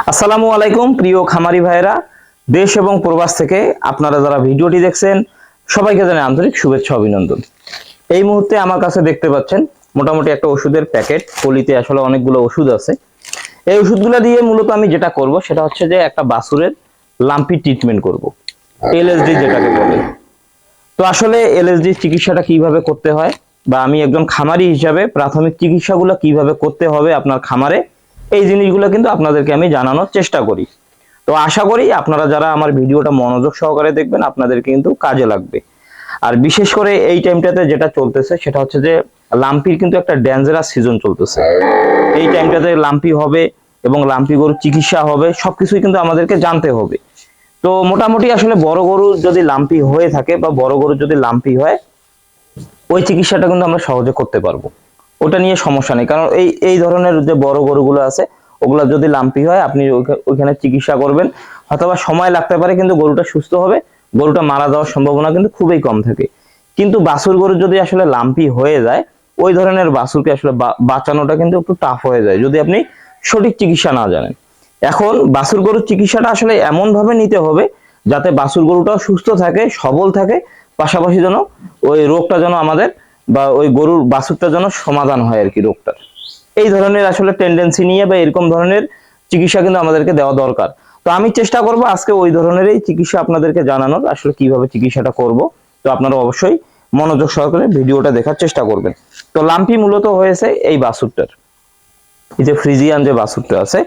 আসসালামু আলাইকুম, প্রিয় খামারি ভাইরা দেশ এবং প্রবাস থেকে আপনারা যারা ভিডিওটি দেখছেন, সবাইকে জানাই আন্তরিক শুভেচ্ছা অভিনন্দন। এই মুহূর্তে আমার কাছে দেখতে পাচ্ছেন, মোটামুটি একটা ওষুধের প্যাকেট। পলিতে আসলে অনেকগুলো ওষুধ আছে। এই ওষুধগুলো দিয়ে মূলত আমি যেটা করব, সেটা হচ্ছে যে একটা বাসুরের লাম্পি ট্রিটমেন্ট করব। এলএসডি যেটাকে বলে। তো আসলে এলএসডি চিকিৎসাটা কীভাবে করতে হয়, বা আমি একজন খামারি হিসাবে প্রাথমিক চিকিৎসাগুলো কীভাবে করতে হবে আপনার খামারে এই জিনিসগুলো কিন্তু আপনাদেরকে আমি জানানোর চেষ্টা করি। তো আশা করি আপনারা যারা আমার ভিডিওটা মনোযোগ সহকারে দেখবেন আপনাদের কিন্তু কাজে লাগবে। আর বিশেষ করে এই টাইমটাতে যেটা চলতেছে, সেটা হচ্ছে যে লাম্পির কিন্তু একটা ডেঞ্জারাস সিজন চলতেছে। এই টাইমটাতে লাম্পি হবে এবং লাম্পি গরুর চিকিৎসা হবে, সবকিছুই কিন্তু আমাদেরকে জানতে হবে। তো মোটামুটি আসলে বড় গরু যদি লাম্পি হয়ে থাকে বা বড় গরু যদি লাম্পি হয়, ওই চিকিৎসাটা কিন্তু আমরা সহজে করতে পারব। ওটা নিয়ে সমস্যা নেই। কারণ এই এই ধরনের যে বড় গরুগুলো আছে, ওগুলা যদি লাম্পি হয়, আপনি ওইখা- ওইখানে চিকিৎসা করবেন। অথবা সময় লাগতে পারে কিন্তু গরুটা সুস্থ হবে, গরুটা মারা যাওয়ার সম্ভাবনা কিন্তু খুবই কম থাকে। কিন্তু বাছুর গরু যদি আসলে লাম্পি হয়ে যায়, ওই ধরনের বাছুরকে আসলে বাঁচানোটা কিন্তু একটু টাফ হয়ে যায়, যদি আপনি সঠিক চিকিৎসা না জানেন। এখন বাছুর গরুর চিকিৎসাটা আসলে এমন ভাবে নিতে হবে, যাতে বাছুর গরুটাও সুস্থ থাকে, সবল থাকে, পাশাপাশি যেন ওই রোগটা যেন আমাদের বা ওই গরুর বাছুরটা যেন সমাধান হয় আর কি রোগটার। এই ধরনের আসলে টেন্ডেন্সি নিয়ে বা এরকম ধরনের চিকিৎসা কিন্তু আমাদেরকে দেওয়া দরকার। তো আমি চেষ্টা করব আজকে ওই ধরনেরই চিকিৎসা আপনাদেরকে জানানোর, আসলে কীভাবে চিকিৎসাটা করব। তো আপনারা অবশ্যই মনোযোগ সহকারে ভিডিওটা দেখার চেষ্টা করবেন। তো লাম্পি মূলত হয়েছে এই বাসুরটার এই যে ফ্রিজিয়ান যে বাসুরটা আছে,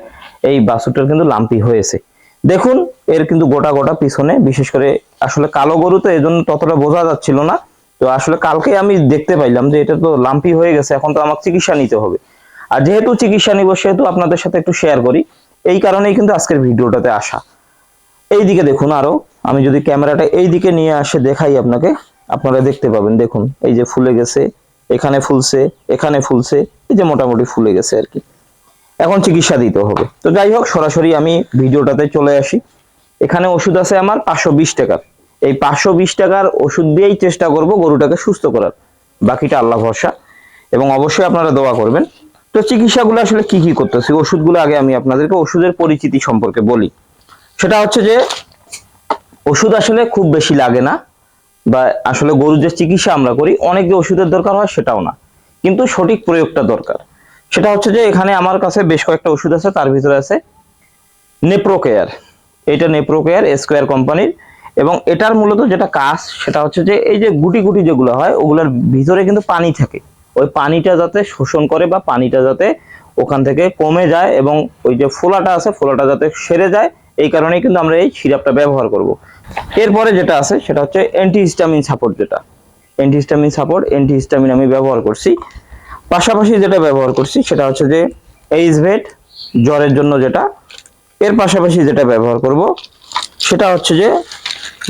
এই বাসুরটার কিন্তু লাম্পি হয়েছে। দেখুন, এর কিন্তু গোটা গোটা পিছনে, বিশেষ করে আসলে কালো গরু তো এজন্য ততটা বোঝা যাচ্ছিল না। তো আসলে কালকে আমি দেখতে পাইলাম যে এটা তো লাম্পি হয়ে গেছে, এখন তো আমার চিকিৎসা নিতে হবে। আর যেহেতু চিকিৎসা নিব, সেহেতু আপনাদের সাথে একটু শেয়ার করি, এই কারণেই কিন্তু আজকের ভিডিওটাতে আসা। এই দিকে দেখুন আরও, আমি যদি ক্যামেরাটা এই দিকে নিয়ে আসে দেখাই আপনাকে, আপনারা দেখতে পাবেন, দেখুন, এই যে ফুলে গেছে, এখানে ফুলছে এখানে ফুলছে, এই যে মোটামুটি ফুলে গেছে আর কি। এখন চিকিৎসা দিতে হবে। তো যাই হোক, সরাসরি আমি ভিডিওটাতে চলে আসি। এখানে ওষুধ আছে আমার পাঁচশো বিশ টাকার। এই পাঁচশো বিশ টাকার ওষুধ দিয়েই চেষ্টা করব গরুটাকে সুস্থ করার। বাকিটা আল্লাহ ভরসা। এবং অবশ্যই আপনারা দোয়া করবেন। তো চিকিৎসাগুলো আসলে কি কি করতেছি? ওষুধগুলো আগে আমি আপনাদেরকে ওষুধের পরিচিতি সম্পর্কে বলি। সেটা হচ্ছে যে, ওষুধ আসলে খুব বেশি লাগে না বা আসলে গরুর যে চিকিৎসা আমরা করি, অনেক যে ওষুধের দরকার হয় সেটাও না। কিন্তু সঠিক প্রয়োগটা দরকার। সেটা হচ্ছে যে, এখানে আমার কাছে বেশ কয়েকটা ওষুধ আছে, তার ভিতরে আছে নেপ্রোকেয়ার এটা নেপ্রোকেয়ার স্কোয়ার কোম্পানির এবং এটার মূলত যেটা কাজ, সেটা হচ্ছে যে এই যে গুটি গুটি যেগুলো হয়, ওগুলোর ভিতরে কিন্তু পানি থাকে। ওই পানিটা যাতে শোষণ করে বা পানিটা যাতে ওখান থেকে কমে যায় এবং ওই যে ফোলাটা আছে, ফোলাটা যাতে সেরে যায়, এই কারণেই কিন্তু আমরা এই সিরাপটা ব্যবহার করব। এরপরে যেটা আছে, সেটা হচ্ছে অ্যান্টিহিস্টামিন সাপোর্ট যেটা। অ্যান্টিহিস্টামিন সাপোর্ট অ্যান্টিহিস্টামিন আমি ব্যবহার করছি। পাশাপাশি যেটা ব্যবহার করছি, সেটা হচ্ছে যে এইচভেট জ্বরের জন্য যেটা। এর পাশাপাশি যেটা ব্যবহার করব, সেটা হচ্ছে যে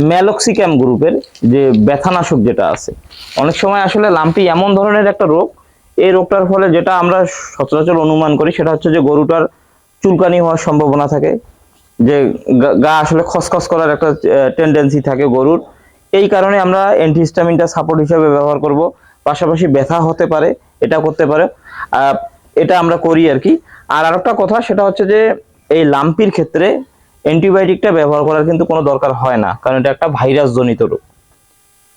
ম্যালক্সিক্যাম গ্রুপের যে ব্যথানাশক যেটা আছে, অনেক সময় আসলে লাম্পি এমন ধরনের একটা রোগ, এই রোগটার ফলে যেটা আমরা সচরাচর অনুমান করি সেটা হচ্ছে যে গরুটার চুলকানি হওয়ার সম্ভাবনা থাকে, যে গা- আসলে খসখস করার একটা টেন্ডেন্সি থাকে গরুর। এই কারণে আমরা অ্যান্টিহিস্টামিনটা সাপোর্ট হিসেবে ব্যবহার করব, পাশাপাশি ব্যথা হতে পারে, এটা করতে পারে। এটা আমরা করি আর কি। আর আরেকটা কথা, সেটা হচ্ছে যে এই লাম্পির ক্ষেত্রে অ্যান্টিবায়োটিকটা ব্যবহার করার কিন্তু কোনো দরকার হয় না, কারণ এটা একটা ভাইরাস জনিত রোগ।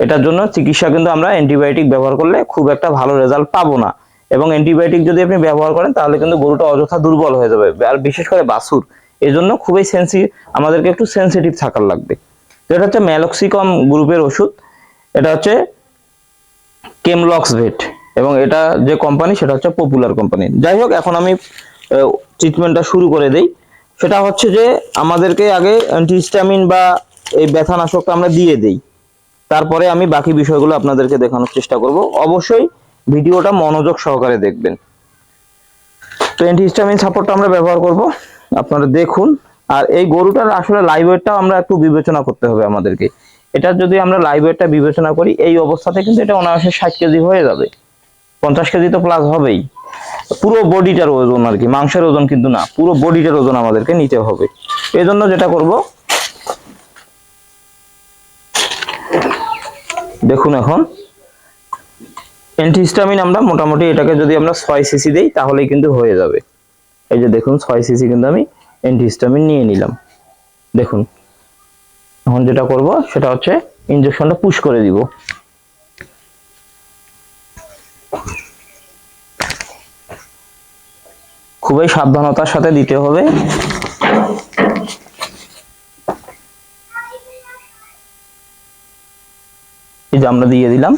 এটার জন্য চিকিৎসা কিন্তু আমরা অ্যান্টিবায়োটিক ব্যবহার করলে খুব একটা ভালো রেজাল্ট পাবো না। এবং অ্যান্টিবায়োটিক যদি আপনি ব্যবহার করেন, তাহলে কিন্তু গরুটা অযথা দুর্বল হয়ে যাবে, আর বিশেষ করে বাছুর। এই জন্য খুবই সেন্সি আমাদেরকে একটু সেন্সিটিভ থাকার লাগবে। তো এটা হচ্ছে ম্যালক্সিকম গ্রুপের ওষুধ। এটা হচ্ছে কেমলক্স ভেট এবং এটা যে কোম্পানি সেটা হচ্ছে পপুলার কোম্পানি যাই হোক, এখন আমি ট্রিটমেন্টটা শুরু করে দেই। সেটা হচ্ছে যে আমাদেরকে আগে অ্যান্টিহিস্টামিন বা এই ব্যথানাশকটা আমরা দিয়ে দেই। তারপরে আমি বাকি বিষয়গুলো আপনাদেরকে দেখানোর চেষ্টা করব। অবশ্যই ভিডিওটা মনোযোগ সহকারে দেখবেন। তো অ্যান্টিহিস্টামিন সাপোর্টটা আমরা ব্যবহার করব। আপনারা দেখুন। আর এই গরুটার আসলে লাইভ ওয়েটটাও আমরা একটু বিবেচনা করতে হবে আমাদেরকে। এটা যদি আমরা লাইভ ওয়েটটা বিবেচনা করি, এই অবস্থাতে কিন্তু এটা অনায়াসে ষাট কেজি হয়ে যাবে। পঞ্চাশ কেজি তো প্লাস হবেই। পুরো বডিটার ওজন আর কি, মাংসের ওজন কিন্তু না, পুরো বডিটার ওজন আমাদেরকে নিতে হবে। এই জন্য যেটা করব, দেখুন এখন অ্যান্টিহিস্টামিন আমরা মোটামুটি এটাকে যদি আমরা ছয় সিসি দেই, তাহলেই কিন্তু হয়ে যাবে। এই যে দেখুন, ছয় সিসি কিন্তু আমি অ্যান্টিহিস্টামিন নিয়ে নিলাম। দেখুন, এখন যেটা করব, সেটা হচ্ছে ইনজেকশনটা পুশ করে দিব। খুবই সাবধানতার সাথে দিতে হবে। এই আমরা দিয়ে দিলাম।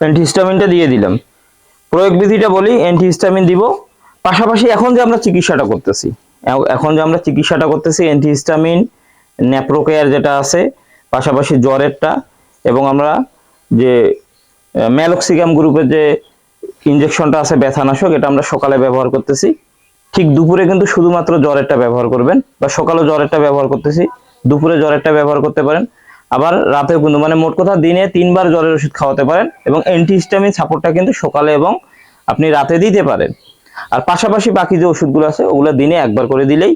অ্যান্টিহিস্টামিনটা দিয়ে দিলাম। প্রয়োগ বিধিটা বলি অ্যান্টিহিস্টামিন দিব। পাশাপাশি এখন যে আমরা চিকিৎসাটা করতেছি এখন যে আমরা চিকিৎসাটা করতেছি অ্যান্টিহিস্টামিন ন্যাপ্রোকেয়ার যেটা আছে, পাশাপাশি জ্বরেরটা এবং আমরা যে ম্যালক্সিগাম গ্রুপের যে ইনজেকশনটা আছে, ব্যথানাশক, এটা আমরা সকালে ব্যবহার করতেছি। ঠিক দুপুরে কিন্তু শুধুমাত্র জ্বরেরটা ব্যবহার করবেন বা সকালে জ্বরেরটা ব্যবহার করতেছি, দুপুরে জ্বরেরটা ব্যবহার করতে পারেন। আবার রাতেও কিন্তু মানে মোট কথা দিনে তিনবার জ্বরের ওষুধ খাওয়াতে পারেন এবং অ্যান্টিহিস্টামিন সাপোর্টটা কিন্তু সকালে এবং আপনি রাতে দিতে পারেন। আর পাশাপাশি বাকি যে ওষুধগুলো আছে, ওগুলো দিনে একবার করে দিলেই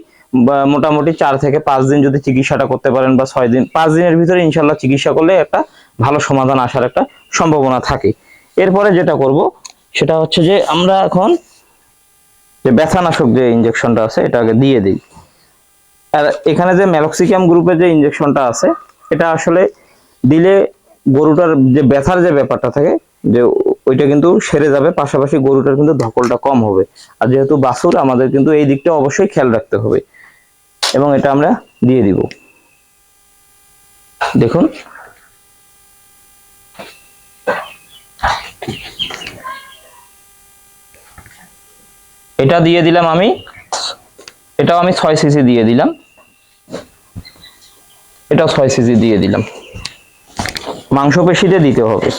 মোটামুটি চার থেকে পাঁচ দিন যদি চিকিৎসাটা করতে পারেন বা ছয় দিন, পাঁচ দিনের ভিতরে ইনশাল্লাহ চিকিৎসা করলে একটা ভালো সমাধান আসার একটা সম্ভাবনা থাকে। এরপরে যেটা করব, সেটা হচ্ছে যে আমরা এখন যে ব্যথানাশক যে ইনজেকশনটা আছে, এটা আগে দিয়ে দিই। আর এখানে যে ম্যালক্সিকাম গ্রুপের যে ইনজেকশনটা আছে, এটা আসলে দিলে গরুটার যে ব্যথার যে ব্যাপারটা থাকে, যে ওইটা কিন্তু সেরে যাবে, পাশাপাশি গরুটার কিন্তু ধকলটা কম হবে। আর যেহেতু বাছুর, আমাদের কিন্তু এই দিকটা অবশ্যই খেয়াল রাখতে হবে। এবং এটা আমরা দিয়ে দিব। দেখুন। এটা দিয়ে দিলাম আমি, এটাও আমি ছয় সিসি দিয়ে দিলাম। এটাও ছয় সিসি দিয়ে দিলাম। মাংসপেশিতে দিতে হবে।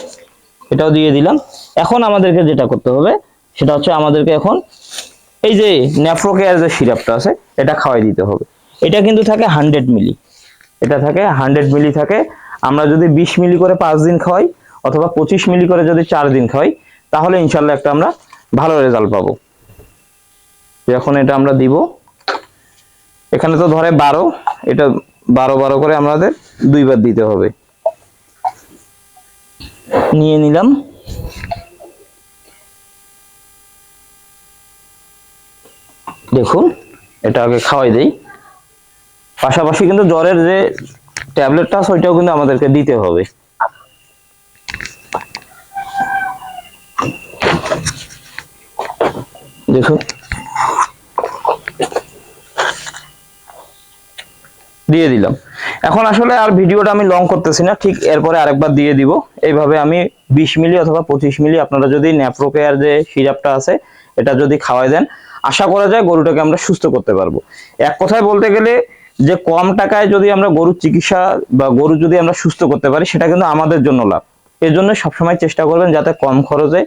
এটাও দিয়ে দিলাম। এখন আমাদেরকে যেটা করতে হবে, সেটা হচ্ছে আমাদেরকে এখন এই যে ন্যাফ্রোকেয়ার যে সিরাপটা আছে, এটা খাওয়াই দিতে হবে। এটা কিন্তু থাকে হান্ড্রেড মিলি। এটা থাকে হান্ড্রেড মিলি থাকে। আমরা যদি বিশ মিলি করে পাঁচ দিন খাওয়াই, অথবা পঁচিশ মিলি করে যদি চার দিন খাওয়াই, তাহলে ইনশাল্লাহ একটা আমরা ভালো রেজাল্ট পাবো। এখন এটা আমরা দিব। এখানে তো ধরে বারো, এটা বারো বারো করে আমাদের দুইবার দিতে হবে। নিয়ে নিলাম। দেখুন, এটা আগে খাওয়াই দেই। পাশাপাশি কিন্তু জ্বরের যে ট্যাবলেটটা আছে, ওইটাও কিন্তু আমাদেরকে দিতে হবে দেখুন দিয়ে দিলাম। এখন আসলে আর ভিডিওটা আমি লং করতেছি না, ঠিক এরপরে আরেকবার দিয়ে দিব। এইভাবে আমি বিশ মিলি অথবা পঁচিশ মিলি আপনারা যদি ন্যাপ্রোকেয়ার যে সিরাপটা আছে, এটা যদি খাওয়াই দেন, আশা করা যায় গরুটাকে আমরা সুস্থ করতে পারব। এক কথায় বলতে গেলে যে কম টাকায় যদি আমরা গরুর চিকিৎসা বা গরু যদি আমরা সুস্থ করতে পারি, সেটা কিন্তু আমাদের জন্য লাভ। এর জন্য সবসময় চেষ্টা করবেন যাতে কম খরচে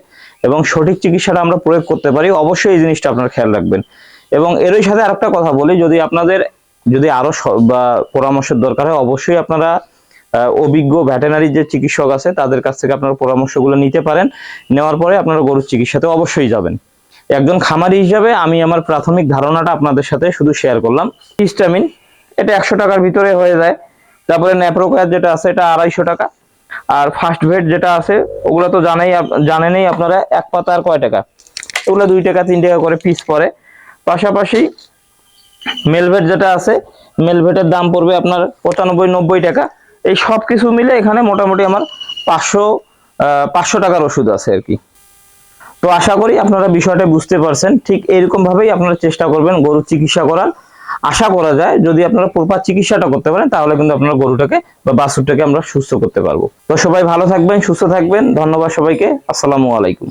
এবং সঠিক চিকিৎসাটা আমরা প্রয়োগ করতে পারি। অবশ্যই এই জিনিসটা আপনারা খেয়াল রাখবেন। এবং এরই সাথে আরেকটা কথা বলি, যদি আপনাদের যদি আরও বা পরামর্শের দরকার হয়, অবশ্যই আপনারা অভিজ্ঞ ভেটেনারি যে চিকিৎসক আছে, তাদের কাছ থেকে আপনারা পরামর্শগুলো নিতে পারেন। নেওয়ার পরে আপনারা গরুর চিকিৎসাতে অবশ্যই যাবেন। একজন খামারি হিসাবে আমি আমার প্রাথমিক ধারণাটা আপনাদের সাথে শুধু শেয়ার করলাম। হিস্টামিন এটা একশো টাকার ভিতরে হয়ে যায়। তারপরে ন্যাপ্রোকার যেটা আছে, এটা আড়াইশো টাকা। আর ফার্স্ট ভেট যেটা আছে, ওগুলো তো জানেই জানেনই আপনারা, এক পাতা আর কয় টাকা? ওগুলো দুই টাকা, তিন টাকা করে পিস পড়ে। পাশাপাশি মেলভেট যেটা আছে মেলভেটের দাম পড়বে আপনার পঁচানব্বই, নব্বই টাকা। এই সব কিছু মিলে এখানে মোটামুটি আমার পাঁচশো পাঁচশো টাকার ওষুধ আছে আর কি। তো আশা করি আপনারা বিষয়টা বুঝতে পারছেন। ঠিক এরকম ভাবেই আপনারা চেষ্টা করবেন গরুর চিকিৎসা করার। আশা করা যায়, যদি আপনারা প্রপার চিকিৎসাটা করতে পারেন, তাহলে কিন্তু আপনার গরুটাকে বা বাছুরটাকে আমরা সুস্থ করতে পারব। তো সবাই ভালো থাকবেন, সুস্থ থাকবেন। ধন্যবাদ সবাইকে। আসসালামু আলাইকুম।